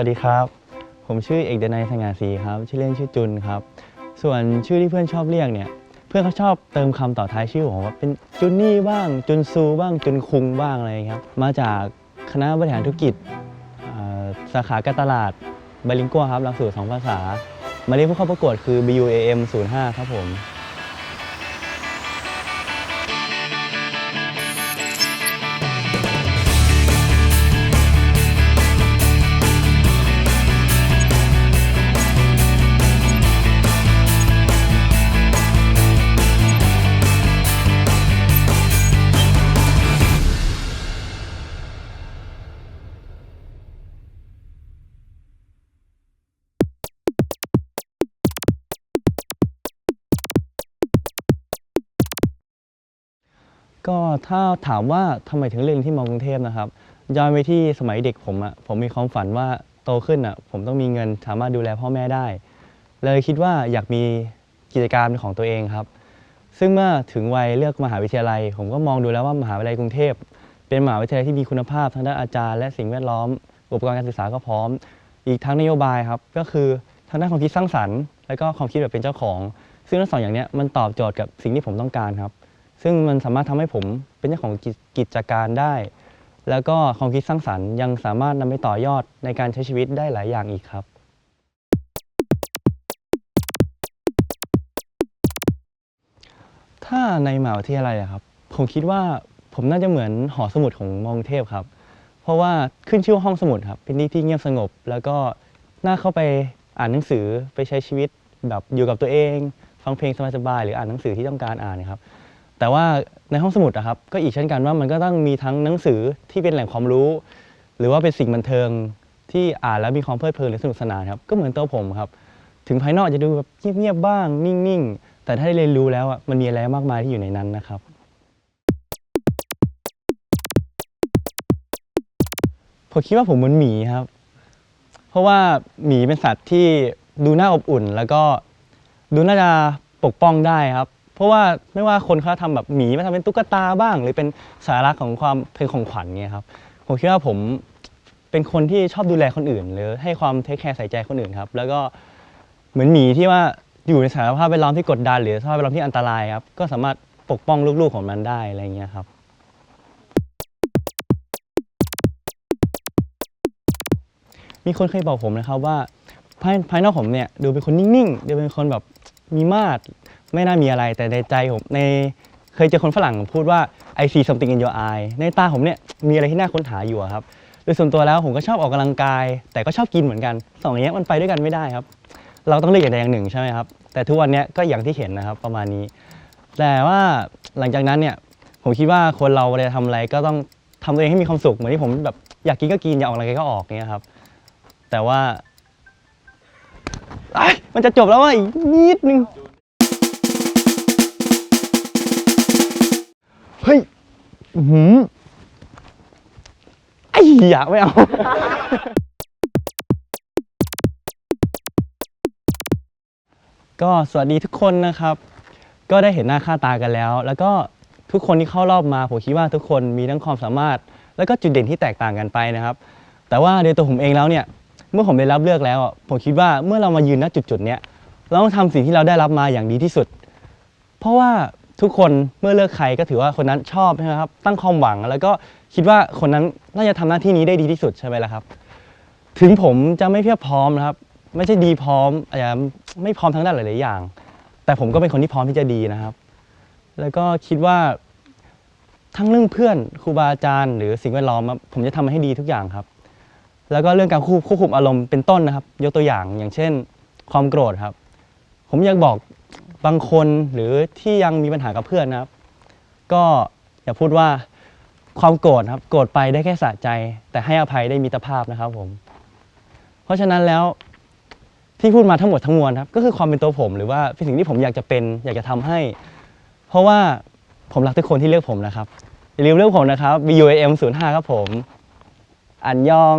วัสดีครับ ผมชื่อเอกเดนัยสง่าศรีครับ ชื่อเล่นชื่อจุนครับ ส่วนชื่อที่เพื่อนชอบเรียกเนี่ย เพื่อนเขาชอบเติมคำต่อท้ายชื่อผมว่าเป็นจุนนี่บ้าง จุนซูบ้าง จุนคุงบ้างอะไรครับ มาจากคณะบริหารธุรกิจสาขาการตลาดบาลิงกัวครับหลักสูตรสองภาษา มายเลขผู้เข้าประกวดคือ BUAM 05 ครับผม ก็ถ้าถามว่าทำไมถึงเรียนที่มอกรุงเทพนะครับย้อนไปที่สมัยเด็กผมอะผมมีความฝันว่าโตขึ้นอะผมต้องมีเงินสามารถดูแลพ่อแม่ได้ เลยคิดว่าอยากมีกิจการเป็นของตัวเองครับ ซึ่งเมื่อถึงวัยเลือกมหาวิทยาลัย ผมก็มองดูแล้วว่ามหาวิทยาลัยกรุงเทพ เป็นมหาวิทยาลัยที่มีคุณภาพทางด้านอาจารย์และสิ่งแวดล้อม อุปกรณ์การศึกษาก็พร้อม อีกทั้งนโยบายครับก็คือทางด้านความคิดสร้างสรรค์ และก็ความคิดแบบเป็นเจ้าของ ซึ่งทั้งสองอย่างเนี้ยมันตอบโจทย์กับสิ่งที่ผมต้องการครับ ซึ่งมันสามารถทำให้ผมเป็นเจ้าของกิจการได้ แล้วก็ความคิดสร้างสรรค์ยังสามารถนำไปต่อยอดในการใช้ชีวิตได้หลายอย่างอีกครับถ้าในมหาวิทยาลัยอะครับ ผมคิดว่าผมน่าจะเหมือนหอสมุดของมองเทพครับ เพราะว่าขึ้นชื่อว่าห้องสมุดครับ เป็นที่ที่เงียบสงบ แล้วก็น่าเข้าไปอ่านหนังสือไปใช้ชีวิตแบบอยู่กับตัวเอง ฟังเพลงสบายๆหรืออ่านหนังสือที่ต้องการอ่านนะครับ แต่ว่าในห้องสมุดอะครับก็อีกเช่นกันว่ามันก็ต้องมีทั้งหนังสือที่เป็นแหล่งความรู้ หรือว่าเป็นสิ่งบันเทิงที่อ่านแล้วมีความเพลิดเพลินหรือสนุกสนานครับก็เหมือนตัวผมครับ ถึงภายนอกจะดูแบบเงียบๆบ้าง นิ่งๆ แต่ถ้าได้เรียนรู้แล้วอะมันมีอะไรมากมายที่อยู่ในนั้นนะครับ ผมคิดว่าผมเหมือนหมีครับ เพราะว่าหมีเป็นสัตว์ที่ดูน่าอบอุ่น แล้วก็ดูน่าจะปกป้องได้ครับ เพราะว่าไม่ว่าคนเขาทำแบบหมีมาทำเป็นตุ๊กตาบ้าง หรือเป็นสาระของความเป็นของขวัญเงี้ยครับผมคิดว่าผมเป็นคนที่ชอบดูแลคนอื่น หรือให้ความเทคแคร์ใส่ใจคนอื่นครับ แล้วก็เหมือนหมีที่ว่าอยู่ในสภาพแวดล้อมที่กดดันหรือสภาพแวดล้อมที่อันตรายครับก็สามารถปกป้องลูกๆของมันได้อะไรเงี้ยครับ มีคนเคยบอกผมนะครับว่าภายภายนอกผมเนี่ยดูเป็นคนนิ่งๆดูเป็นคนแบบมีมาด ไม่น่ามีอะไรแต่ในใจผมในเคยเจอคนฝรั่งพูดว่า I see something in your eye ในตาผมเนี่ยมีอะไรที่น่าค้นหาอยู่ครับโดยส่วนตัวแล้วผมก็ชอบออกกำลังกาย แต่ก็ชอบกินเหมือนกันสองอย่างนี้มันไปด้วยกันไม่ได้ครับ เราต้องเลือกอย่างใดอย่างหนึ่งใช่ไหมครับแต่ทุกวันนี้ก็อย่างที่เห็นนะครับประมาณนี้ แต่ว่าหลังจากนั้นเนี่ยผมคิดว่าคนเราเวลาทำอะไรก็ต้องทำตัวเองให้มีความสุขเหมือนที่ผมแบบอยากกินก็กินอยากออกกำลังกายก็ออกเนี่ยครับ แต่ว่ามันจะจบแล้วว่ะอีกนิดนึง เฮ้ยอื้อหืมไอ้เหี้ยไม่เอา ก็สวัสดีทุกคนนะครับ ก็ได้เห็นหน้าค่าตากันแล้ว แล้วก็ทุกคนที่เข้ารอบมาผมคิดว่าทุกคนมีทั้งความสามารถ แล้วก็จุดเด่นที่แตกต่างกันไปนะครับ แต่ว่าโดยตัวผมเองแล้วเนี่ย เมื่อผมได้รับเลือกแล้วอะผมคิดว่าเมื่อเรามายืนณจุดๆเนี้ยเราต้องทำสิ่งที่เราได้รับมาอย่างดีที่สุด เพราะว่า ทุกคนเมื่อเลือกใครก็ถือว่าคนนั้นชอบใช่ไหมครับตั้งความหวังแล้วก็คิดว่าคนนั้นน่าจะทำหน้าที่นี้ได้ดีที่สุดใช่ไหมล่ะครับ ถึงผมจะไม่เพียบพร้อมนะครับ ไม่ใช่ดีพร้อมอาจจะไม่พร้อมทั้งด้านหลาย ๆ อย่าง แต่ผมก็เป็นคนที่พร้อมที่จะดีนะครับ แล้วก็คิดว่าทั้งเรื่องเพื่อนครูบาอาจารย์ หรือสิ่งแวดล้อมผมจะทำมันให้ดีทุกอย่างครับ แล้วก็เรื่องการควบคุมอารมณ์เป็นต้นนะครับ ยกตัวอย่างอย่างเช่น ความโกรธครับ ผมอยากบอก บางคนหรือที่ยังมีปัญหากับเพื่อนนะครับ ก็อย่าพูดว่าความโกรธครับ โกรธไปได้แค่สะใจ แต่ให้อภัยได้มิตรภาพนะครับผม เพราะฉะนั้นแล้วที่พูดมาทั้งหมดทั้งมวลครับ ก็คือความเป็นตัวผม หรือว่าเป็นสิ่งที่ผมอยากจะเป็น อยากจะทำให้ เพราะว่าผมรักทุกคนที่เลือกผมนะครับอย่าลืมเลือกผมนะครับ BUAM 05ครับผม อันยอง